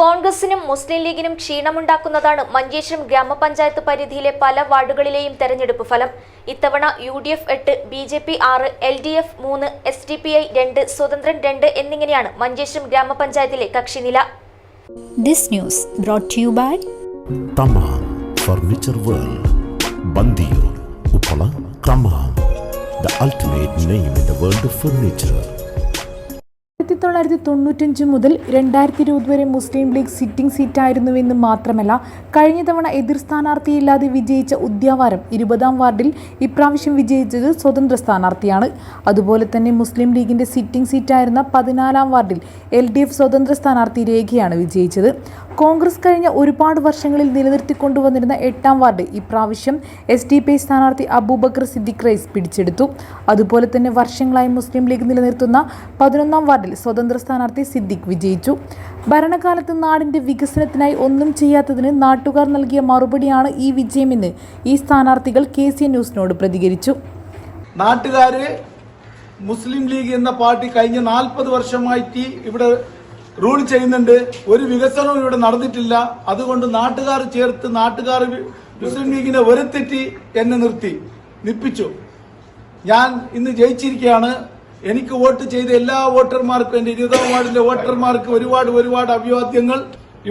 കോൺഗ്രസിനും മുസ്ലിം ലീഗിനും ക്ഷീണമുണ്ടാക്കുന്നതാണ് മഞ്ചേശ്വരം ഗ്രാമപഞ്ചായത്ത് പരിധിയിലെ പല വാർഡുകളിലെയും തെരഞ്ഞെടുപ്പ് ഫലം. ഇത്തവണ യു ഡി എഫ് എട്ട് ബി ജെ പി ആറ് എൽ ഡി എഫ് മൂന്ന് എസ് ഡി പി ഐ രണ്ട് സ്വതന്ത്രൻ രണ്ട് എന്നിങ്ങനെയാണ് മഞ്ചേശ്വരം ഗ്രാമപഞ്ചായത്തിലെ കക്ഷിനില. This news brought to you by Thamam furniture world Bandiyoor Uppala Thamam. The ultimate name in the world of furniture ആയിരത്തി തൊള്ളായിരത്തി തൊണ്ണൂറ്റഞ്ച് മുതൽ രണ്ടായിരത്തി ഇരുപത് വരെ മുസ്ലിം ലീഗ് സിറ്റിംഗ് സീറ്റായിരുന്നുവെന്ന് മാത്രമല്ല കഴിഞ്ഞ തവണ എതിർ സ്ഥാനാർത്ഥിയില്ലാതെ വിജയിച്ച ഉദ്യാവാരം ഇരുപതാം വാർഡിൽ ഇപ്രാവശ്യം വിജയിച്ചത് സ്വതന്ത്ര സ്ഥാനാർത്ഥിയാണ്. അതുപോലെ തന്നെ മുസ്ലിം ലീഗിന്റെ സിറ്റിംഗ് സീറ്റായിരുന്ന പതിനാലാം വാർഡിൽ എൽ ഡി എഫ് സ്വതന്ത്ര സ്ഥാനാർത്ഥി രേഖയാണ് വിജയിച്ചത്. കോൺഗ്രസ് കഴിഞ്ഞ ഒരുപാട് വർഷങ്ങളിൽ നിലനിർത്തിക്കൊണ്ടുവന്നിരുന്ന എട്ടാം വാർഡ് ഇപ്രാവശ്യം എസ് ഡി പി സ്ഥാനാർത്ഥി അബൂബക്കർ സിദ്ദിഖ് റൈസ് പിടിച്ചെടുത്തു. അതുപോലെ തന്നെ വർഷങ്ങളായി മുസ്ലിം ലീഗ് നിലനിർത്തുന്ന പതിനൊന്നാം വാർഡിൽ സ്വതന്ത്ര സ്ഥാനാർത്ഥി സിദ്ദിഖ് വിജയിച്ചു. ഭരണകാലത്ത് നാടിന്റെ വികസനത്തിനായി ഒന്നും ചെയ്യാത്തതിന് നാട്ടുകാർ നൽകിയ മറുപടിയാണ് ഈ വിജയമെന്ന് ഈ സ്ഥാനാർത്ഥികൾ കെ സി ന്യൂസിനോട് പ്രതികരിച്ചു. നാട്ടുകാര് മുസ്ലിം ലീഗ് എന്ന പാർട്ടി കഴിഞ്ഞ നാൽപ്പത് വർഷമായിട്ട് ഇവിടെ റൂൾ ചെയ്യുന്നുണ്ട്. ഒരു വികസനവും ഇവിടെ നടന്നിട്ടില്ല. അതുകൊണ്ട് നാട്ടുകാർ ചേർത്ത് നാട്ടുകാർ മുസ്ലിം ലീഗിനെ വെറുത്തെറ്റി എന്നെ നിർത്തി. നിപ്പിച്ചു. ഞാൻ ഇന്ന് ജയിച്ചിരിക്കുകയാണ്. എനിക്ക് വോട്ട് ചെയ്ത എല്ലാ വോട്ടർമാർക്കും എന്റെ ഇരുപതാം വാർഡിലെ വോട്ടർമാർക്ക് ഒരുപാട് ഒരുപാട് അഭിവാദ്യങ്ങൾ.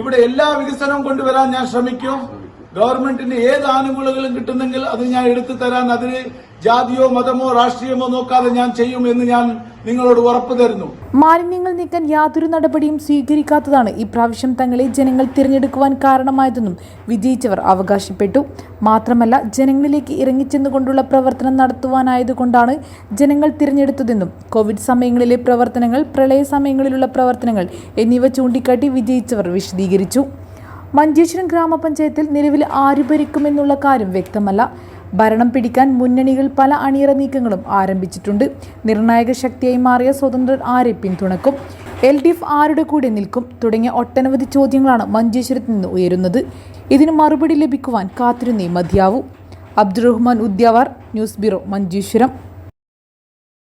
ഇവിടെ എല്ലാ വികസനവും കൊണ്ടുവരാൻ ഞാൻ ശ്രമിക്കും. ഗവൺമെന്റിന്റെ ഏത് ആനുകൂല്യങ്ങളും കിട്ടുന്നെങ്കിൽ അത് ഞാൻ എടുത്തു തരാൻ അതിന് ജാതിയോ മതമോ രാഷ്ട്രീയമോ നോക്കാതെ ഞാൻ ചെയ്യും എന്ന് ഞാൻ നിങ്ങളോട് ഉറപ്പു തരുന്നു. മാലിന്യങ്ങൾ നീക്കാൻ യാതൊരു നടപടിയും സ്വീകരിക്കാത്തതാണ് ഇപ്രാവശ്യം തങ്ങളെ ജനങ്ങൾ തിരഞ്ഞെടുക്കുവാൻ കാരണമായതെന്നും വിജയിച്ചവർ അവകാശപ്പെട്ടു. മാത്രമല്ല ജനങ്ങളിലേക്ക് ഇറങ്ങിച്ചെന്നുകൊണ്ടുള്ള പ്രവർത്തനം നടത്തുവാനായതുകൊണ്ടാണ് ജനങ്ങൾ തിരഞ്ഞെടുത്തതെന്നും കോവിഡ് സമയങ്ങളിലെ പ്രവർത്തനങ്ങൾ പ്രളയ സമയങ്ങളിലുള്ള പ്രവർത്തനങ്ങൾ എന്നിവ ചൂണ്ടിക്കാട്ടി വിജയിച്ചവർ വിശദീകരിച്ചു. മഞ്ചേശ്വരം ഗ്രാമപഞ്ചായത്തിൽ നിലവിൽ ആര് ഭരിക്കുമെന്നുള്ള കാര്യം വ്യക്തമല്ല. ഭരണം പിടിക്കാൻ മുന്നണികൾ പല അണിയറ നീക്കങ്ങളും ആരംഭിച്ചിട്ടുണ്ട്. നിർണായക ശക്തിയായി മാറിയ സ്വതന്ത്രർ ആരെ പിന്തുണക്കും? എൽ ഡി എഫ് ആരുടെ കൂടെ നിൽക്കും? തുടങ്ങിയ ഒട്ടനവധി ചോദ്യങ്ങളാണ് മഞ്ചേശ്വരത്ത് നിന്ന് ഉയരുന്നത്. ഇതിന് മറുപടി ലഭിക്കുവാൻ കാത്തിരുന്നേ മതിയാവൂ. Abdurahman Udyavar news bureau Manjeshwaram.